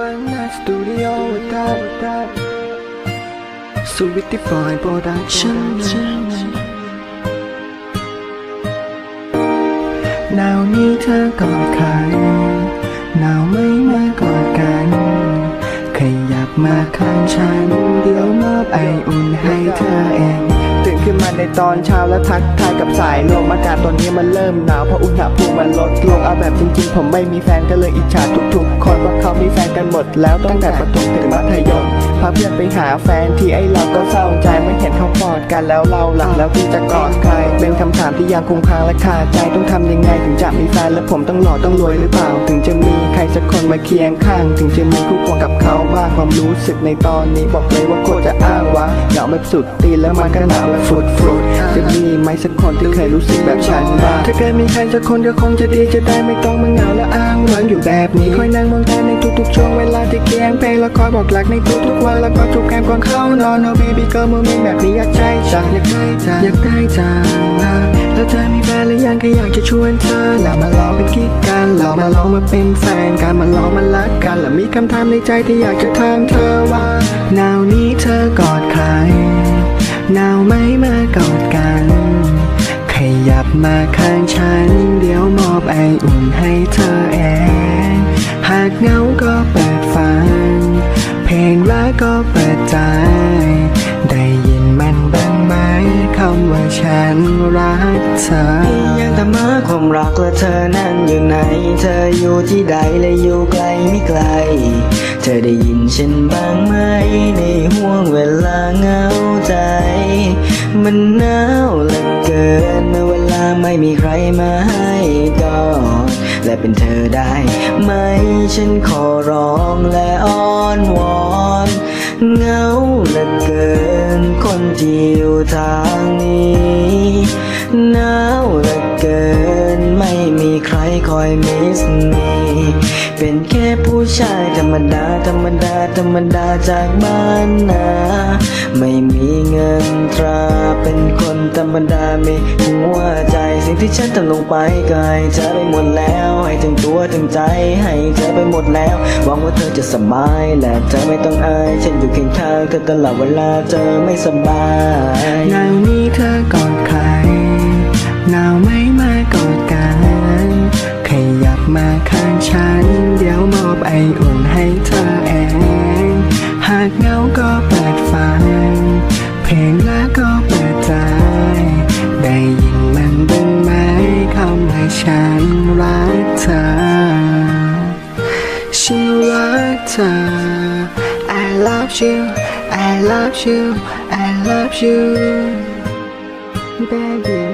บางนาสตูดิโอวัดดัดสวิตตี้ฟอยโปรดักชั่นหนาวนี้เธอกอดใครหนาวไม่มากอดกัน ขยับมาข้างฉัน เดี๋ยวมอบไออุ่นให้เธอเอง ตื่นขึ้นมาในตอนเช้าแล้วทักทายกับสายลมอากาศตอนนี้มันเริ่มหนาวเพราะอุณหภูมิมันลดลงเอาแบบจริงๆ ผมไม่มีแฟนก็เลยอิจฉาทุกๆ คนว่าเขามีแฟนกันหมดแล้วตั้งแต่ประถมถึงมัธยมพาเพื่อนไปหาแฟนที่ไอเราก็เศร้าใจไม่เห็นเขากอดกันแล้วเราหลังแล้วที่จะกอดใคร เป็นคำถามที่ยังคงค้างและคาใจต้องทำยังไงถึงจะมีแฟนและผมต้องหล่อต้องรวยหรือเปล่า ถึงจะมีใครสักคนมาเคียงข้าง ถึงจะมีคู่ควงกับเขาบ้างความรู้สึกในตอนนี้บอกเลยว่าโคตร แบบสุดตีนแล้วมันก็หนาวแบบฟุดฟุดจะมีไหมสักคนที่เคยรู้สึกแบบฉันบ้างถ้าเกิดมีใครสักคนก็คงจะดีจะได้ไม่ต้องมาเหงาและอ้างว้างอยู่แบบนี้คอยนั่งมองตาในทุกๆช่วงเวลาที่เคียงเพลงแล้วคอยบอกรักในทุกๆวันแล้วก็ทุกแก้มก่อนเข้านอนเอา baby girl มือมีแบบนี้อยากใจจังอยากได้จังอยากได้จังแล้วเธอมีแฟนหรือยังก็อยากจะช วนเธอแล้วมาลองเป็นกิ๊กกันเรามาลองมาเป็นแฟนกันมาลองมารักกันแล้วมีคำถามในใจที่อยากจะถามเธอว่าหนาวนี้เธอกอดใครหนาวไหมมากอดกัน ขยับมาข้างฉัน เดี๋ยวมอบไออุ่นให้เธอเอง หากเหงาก็เปิดฟัง เพลงรักก็เปิดใจ ได้ยินมันบ้างไหมคำว่าฉันรักเธอ มาความรักและเธอนั้นอยู่ไหน เธออยู่ที่ใดและอยู่ไกลไม่ไกล เธอได้ยินฉันบ้างไหม ในห่วงเวลาเหงาใจ มันหนาวเหลือเกินเมื่อเวลาไม่มีใครมาให้กอดและเป็นเธอได้ไหม ฉันขอร้องและอ้อนวอนเหงาเหลือเกินคนที่อยู่ทางนี้หนาวเหลือเครคอยมิสมีเป็นแค่ผู้ชายธรรมดา ธรรมดา ธรรมดาจากบ้านนา ไม่มีเงินตรา เป็นคนธรรมดาไม่หัวใจ สิ่งที่ฉันทำลงไปก็ให้เธอไปหมดแล้ว ให้ถึงตัวถึงใจ ให้เธอไปหมดแล้ว หวังว่าเธอจะสบาย และเธอไม่ต้องอาย ฉันอยู่เคียงข้างเธอตลอดเวลาเธอไม่สบาย มาข้างฉัน เดี๋ยวมอบไออุ่นให้เธอเอง หากเงาก็เปิดฟัง เพลงแล้วก็เปิดใจ ได้ยินมันบ้างไหมคำว่าฉันรักเธอ ฉันรักเธอ I love you I love you I love you baby